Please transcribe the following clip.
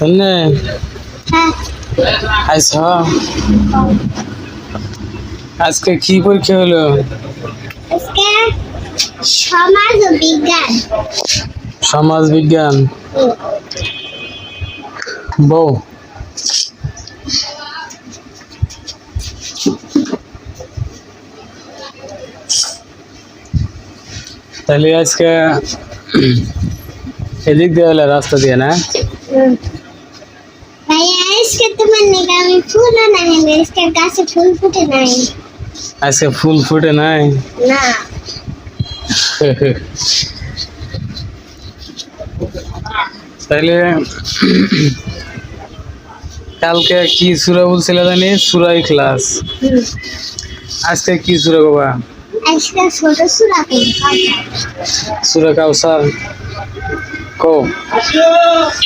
মনে হ্যাঁ আচ্ছা আজকে কি পরীক্ষা হলো আজকে সমাজ বিজ্ঞান সমাজ বিজ্ঞান বই তাহলে আজকে helic দিয়েলে রাস্তা দি না আজকে তোমার নেগা ফুল নাই আজকে গাছে ফুল ফুটে নাই আজকে ফুল ফুটে নাই না তাইলে কালকে কি সুরা বলছিল জানি সুরাই ক্লাস আজকে কি সুরা বাবা আজকে ছোট সুরা সুরা কাউসার কো